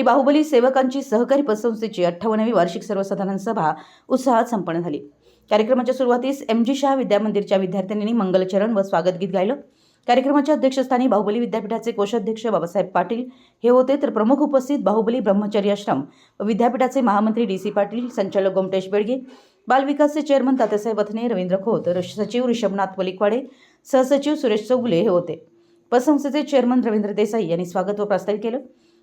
श्री बाहुबली सेवकांची सहकारी पतसंस्थेची अठ्ठावन्नावी वार्षिक सर्वसाधारण सभा उत्साहात संपन्न झाली. कार्यक्रमाच्या सुरुवातीस एम जी शाह विद्यामंदिरच्या विद्यार्थ्यांनी मंगलचरण व स्वागत गीत गायलं. कार्यक्रमाच्या अध्यक्षस्थानी बाहुबली विद्यापीठाचे कोषाध्यक्ष बाबासाहेब पाटील हे होते. तर प्रमुख उपस्थित बाहुबली ब्रह्मचर्य आश्रम व विद्यापीठाचे महामंत्री डी सी पाटील संचालक गोमटेश बेडगे बालविकासचे चेअरमन तात्यासाहेब अथने रवींद्र खोत सचिव ऋषभनाथ वलिकवाडे सहसचिव सुरेश चौगुले हे होते. पतसंस्थेचे चेअरमन रवींद्र देसाई यांनी स्वागत व प्रास्ताविक केलं.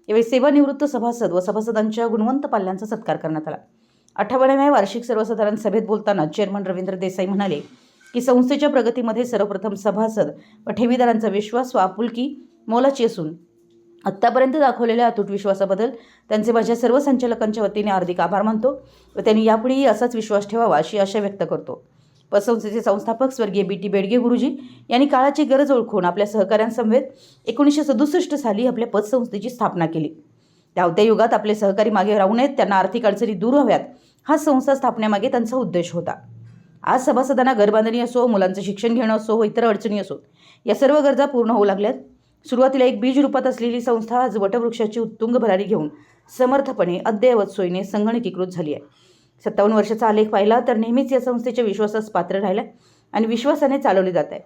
यावेळी सेवानिवृत्त सभासद व सभासदांच्या गुणवंत पाल्यांचा सत्कार करण्यात आला. अठ्ठावन्नाव्या वार्षिक सर्वसाधारण सभेत बोलताना चेअरमन रवींद्र देसाई म्हणाले की संस्थेच्या प्रगतीमध्ये सर्वप्रथम सभासद व ठेवीदारांचा विश्वास व आपुलकी मोलाची असून आत्तापर्यंत दाखवलेल्या अतूट विश्वासाबद्दल त्यांचे माझ्या सर्व संचालकांच्या वतीने हार्दिक आभार मानतो व त्यांनी यापुढेही असाच विश्वास ठेवावा अशी आशा व्यक्त करतो. पतसंस्थेचे संस्थापक स्वर्गीय बी टी बेडगे गुरुजी यांनी काळाची गरज ओळखून आपल्या सहकाऱ्यांसमवेत एकोणीसशे सदुसष्ट साली आपल्या पतसंस्थेची स्थापना केली. धावत्या युगात आपले सहकारी मागे राहू नयेत त्यांना आर्थिक अडचणी दूर व्हाव्यात हा संस्था स्थापण्यामागे त्यांचा उद्देश होता. आज सभासदांना घरबांधणी असो मुलांचं शिक्षण घेणं असो व इतर अडचणी असो या सर्व गरजा पूर्ण होऊ लागल्यात. सुरुवातीला एक बीज रूपात असलेली संस्था आज वटवृक्षाची उत्तुंग भरारी घेऊन समर्थपणे अद्ययावत सोयीने संगणकीकृत झाली आहे. सत्तावन्न वर्षाचा आलेख पाहिला तर नेहमीच या संस्थेच्या विश्वासास पात्र राहिला आणि विश्वासाने चालवले जात आहे.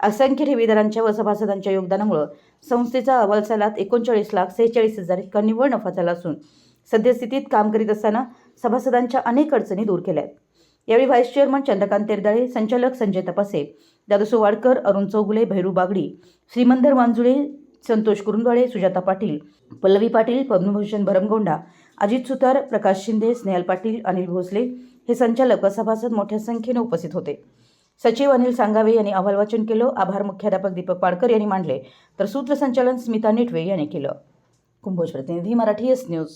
असंख्य ठेवीदारांच्या व सभासदांच्या योगदानामुळं संस्थेचा अहवाल सालात एकोणचाळीस लाख सेहेचाळीस हजार इतका निव्वळ नफा झाला असून सद्यस्थितीत काम करीत असताना सभासदांच्या अनेक अडचणी दूर केल्या आहेत. यावेळी व्हाईस चेअरमन चंद्रकांत तेरदाळे संचालक संजय तपासे दादू वाडकर अरुण चौगुले भैरू बागडी श्रीमंदर वांजुळे संतोष कुरुंदवाडे सुजाता पाटील पल्लवी पाटील पद्मभूषण भरमगोंडा अजित सुतार प्रकाश शिंदे स्नेहल पाटील अनिल भोसले हे संचालक व सभासद मोठ्या संख्येने उपस्थित होते. सचिव अनिल सांगावे यांनी अहवाल वाचन केलं. आभार मुख्याध्यापक दीपक पाडकर यांनी मांडले. तर सूत्रसंचालन स्मिता नेटवे यांनी केलं. कुंभोज प्रतिनिधी मराठी एस न्यूज.